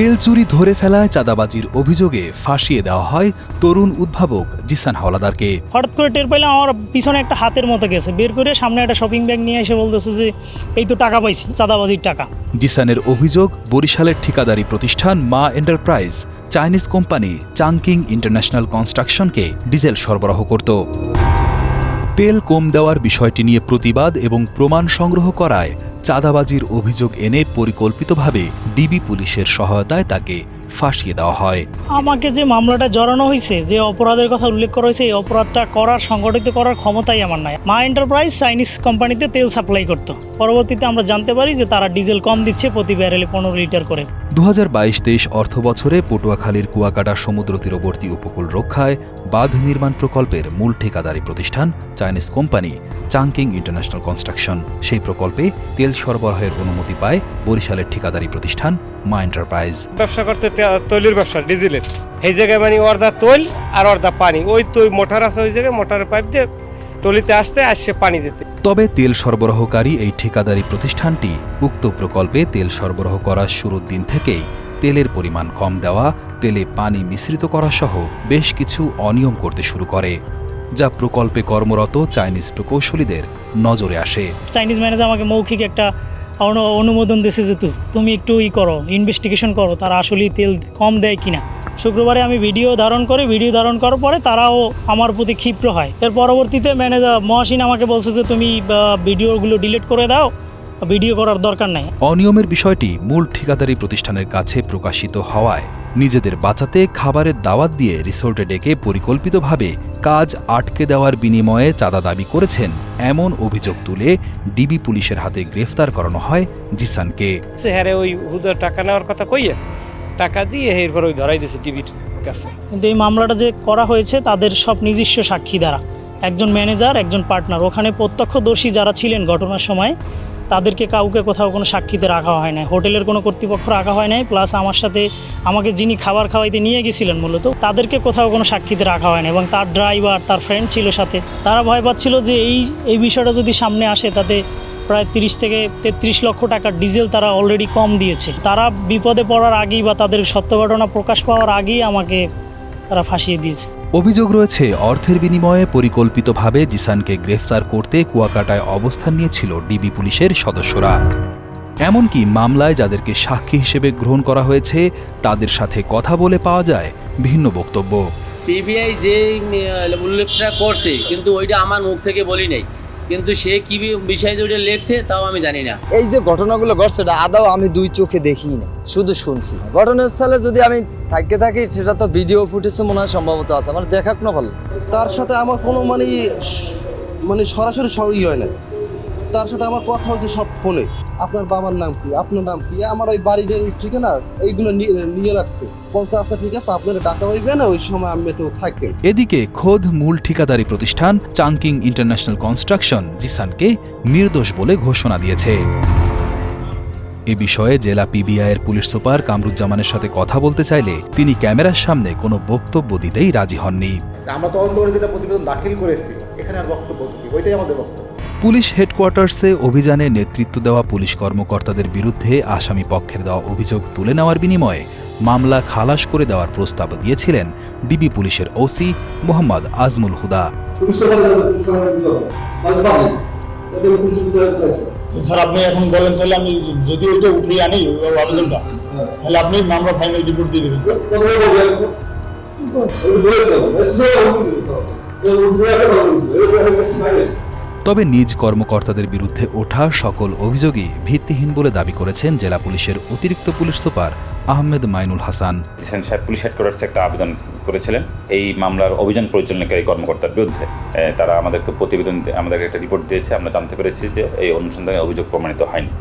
তেল চুরি ধরে ফেলায় চাঁদাবাজির অভিযোগে ফাঁসিয়ে দেওয়া হয় তরুণ উদ্ভাবক জিসান হাওলাদারকে। হঠাৎ করে টের পাইলাম আমার পিছনে একটা হাতের মতো গেছে। বের করে সামনে একটা শপিং ব্যাগ নিয়ে এসে বলতেছে যে এই তো টাকা পাইছি চাঁদাবাজির টাকা। জিসানের অভিযোগ বরিশালের ঠিকাদারি প্রতিষ্ঠান Maa enterprise Chinese company Chongqing international কনস্ট্রাকশনকে diesel সরবরাহ করত। তেল কম দেওয়ার বিষয়টি নিয়ে প্রতিবাদ এবং প্রমাণ সংগ্রহ করায় চাঁদাবাজির অভিযোগ এনে পরিকল্পিতভাবে ডিবি পুলিশের সহায়তায় তাকে ফাঁসিয়ে দেওয়া হয়। আমাকে যে মামলাটা জড়ানো হয়েছে যে অপরাধের কথা উল্লেখ করা হয়েছে এই অপরাধটা করার সংগঠিত করার ক্ষমতাই আমার নাই। মা এন্টারপ্রাইজ চাইনিজ কোম্পানিতে তেল সাপ্লাই করতো। পরবর্তীতে আমরা জানতে পারি যে তারা ডিজেল কম দিচ্ছে প্রতি ব্যারেলে পনেরো লিটার করে। দু হাজার বাইশ তেইশ অর্থ বছরে পটুয়াখালীর কুয়াকাটা সমুদ্র তীরবর্তী উপকূল রক্ষায় বাঁধ নির্মাণ প্রকল্পের মূল ঠিকাদারি প্রতিষ্ঠান Chinese company Chongqing international construction সেই প্রকল্পে তেল সরবরাহের অনুমতি পায় বরিশালের ঠিকাদারি প্রতিষ্ঠান মা এন্টারপ্রাইজ ব্যবসা করতে তৈলির ব্যবসা ডিজেলের। এই জায়গায় মানে অর্ধা তৈল আর অর্ধা পানি। ওই তৈ মোটর আছে ওই জায়গায় মোটরের পাইপ দিয়ে টলিতে আসতে আসছে পানি দিতে। তবে তেল সরবরাহকারী এই ঠিকাদারি প্রতিষ্ঠানটি উক্ত প্রকল্পে তেল সরবরাহ করার শুরুর দিন থেকেই তেলের পরিমাণ কম দেওয়া তেলে পানি মিশ্রিত করা সহ বেশ কিছু অনিয়ম করতে শুরু করে যা প্রকল্পে কর্মরত চাইনিজ প্রকৌশলীদের নজরে আসে। চাইনিজ ম্যানেজার আমাকে মৌখিক একটা অনুমোদন দিছে যে তু- তুমি একটু ই করো ইনভেস্টিগেশন করো, তারা আসলেই তেল কম দেয় কিনা। শুক্রবারে আমি ভিডিও ধারণ করি ভিডিও ধারণ করার পরে তারাও আমার প্রতি ক্ষিপ্র হয়। এর পরবর্তীতে ম্যানেজার মহাসিন আমাকে বলছে যে, তুমি ভিডিওগুলো ডিলিট করে দাও ভিডিও করার দরকার নাই। অনিয়মের বিষয়টি মূল ঠিকাদারি প্রতিষ্ঠানের কাছে প্রকাশিত হওয়ায় নিজেদের বাঁচাতে খাবারের দাওয়াত দিয়ে রিসোর্টে ডেকে পরিকল্পিতভাবে কাজ আটকে দেওয়ার বিনিময়ে চাঁদা দাবি করেছেন। এমন অভিযোগ তুলে ডিবি পুলিশের হাতে গ্রেফতার করানো হয় জিসানকে। সে হ্যারে ওই হুদার টাকা নেওয়ার কথা কইয়ে টাকা দিয়ে এরপর ওই ধরাই দিয়েছে টিভির কাছে। কিন্তু এই মামলাটা যে করা হয়েছে তাদের সব নিজস্ব সাক্ষী দ্বারা। একজন ম্যানেজার একজন পার্টনার। ওখানে প্রত্যক্ষদর্শী যারা ছিলেন ঘটনার সময় তাদেরকে কাউকে কোথাও কোনো সাক্ষীতে রাখা হয় নাই। হোটেলের কোনো কর্তৃপক্ষ রাখা হয় নাই, প্লাস আমার সাথে আমাকে যিনি খাবার খাওয়াইতে নিয়ে গেছিলেন মূলত, তাদেরকে কোথাও কোনো সাক্ষীতে রাখা হয় না এবং তার ড্রাইভার, তার ফ্রেন্ড ছিল সাথে। তারা ভয় পাচ্ছিল যে এই এই বিষয়টা যদি সামনে আসে, তাতে প্রায় তিরিশ থেকে তেত্রিশ লক্ষ টাকার ডিজেল তারা অলরেডি কম দিয়েছে। তারা বিপদে পড়ার আগেই বা তাদের সত্য ঘটনা প্রকাশ পাওয়ার আগেই আমাকে তারা ফাঁসিয়ে দিয়েছে। অভিযোগ রয়েছে, অর্থের বিনিময়ে পরিকল্পিতভাবে জিসানকে গ্রেফতার করতে কুয়াকাটায় অবস্থান নিয়েছিল ডিবি পুলিশের সদস্যরা। এমনকি মামলায় যাদেরকে সাক্ষী হিসেবে গ্রহণ করা হয়েছে, তাদের সাথে কথা বলে পাওয়া যায় ভিন্ন বক্তব্য। পিবিআই যে উল্লেখটা করছে, কিন্তু ওইটা আমার মুখ থেকে বলি নাই। কিন্তু সে কি বিষয় বিষয়ে যে ওইটা লেখছে তাও আমি জানি না। এই যে ঘটনাগুলো ঘটছে এটা আদাও আমি দুই চোখে দেখি না শুধু শুনছি। ঘটনাস্থলে যদি আমি থাকতে থাকি সেটা তো ভিডিও ফুটেজে মনে হয় সম্ভবত আছে আমার দেখাক না ভালো তার সাথে আমার কোনো মানে মানে সরাসরি স- ই হয় না তার সাথে আমার কথা হচ্ছে সব ফোনে। আপনার বাবার নাম কি? আপনার নাম কি? আমার ওই বাড়ির ঠিকানা এইগুলো নিয়ে নিয়ে রাখছে। বলছে আচ্ছা ঠিক আছে আপনারা টাকা হইবে না ওই সময় আমি থাকেন। এদিকে খোদ মূল ঠিকাদারি প্রতিষ্ঠান চাংকিং ইন্টারন্যাশনাল কনস্ট্রাকশন জিসানকে নির্দোষ বলে ঘোষণা দিয়েছে। এ বিষয়ে জেলা পিবিআইয়ের পুলিশ সুপার কামরুজ্জামানের সাথে কথা বলতে চাইলে তিনি ক্যামেরার সামনে কোনো বক্তব্য দিতেই রাজি হননি। আমরা তদন্ত করে যেটা প্রতিবেদন দাখিল করেছি এখানে আর বক্তব্য কি? ওইটাই আমাদের বক্তব্য। পুলিশ হেডকোয়ার্টার্সে অভিযানে নেতৃত্ব দেওয়া পুলিশ কর্মকর্তাদের বিরুদ্ধে আসামি পক্ষের দেওয়া অভিযোগ তুলে নেওয়ার বিনিময়ে মামলা খালাস করে দেওয়ার প্রস্তাব দিয়েছিলেন ডিবি পুলিশের ওসি মোহাম্মদ আজমুল হুদা। স্যার আপনি এখন বলেন তাহলে আমি যদি ওইটা উঠিয়ে আনি আবেদনটা তাহলে আপনি মামলা ফাইনাল রিপোর্ট দিয়ে দেবেন স্যার। তবে নিজ কর্মকর্তাদের বিরুদ্ধে ওঠা সকল অভিযোগই ভিত্তিহীন বলে দাবি করেছেন জেলা পুলিশের অতিরিক্ত পুলিশ সুপার আহমেদ মাইনুল হাসান। সেন সাহেব পুলিশ হেডকোয়ার্টার্সে একটা আবেদন করেছিলেন। এই মামলার অভিযান পরিচালনাকারী কর্মকর্তার বিরুদ্ধে তারা আমাদেরকে প্রতিবেদন আমাদেরকে একটা রিপোর্ট দিয়েছে। আমরা জানতে পেরেছি যে এই অনুসন্ধানে অভিযোগ প্রমাণিত হয়নি।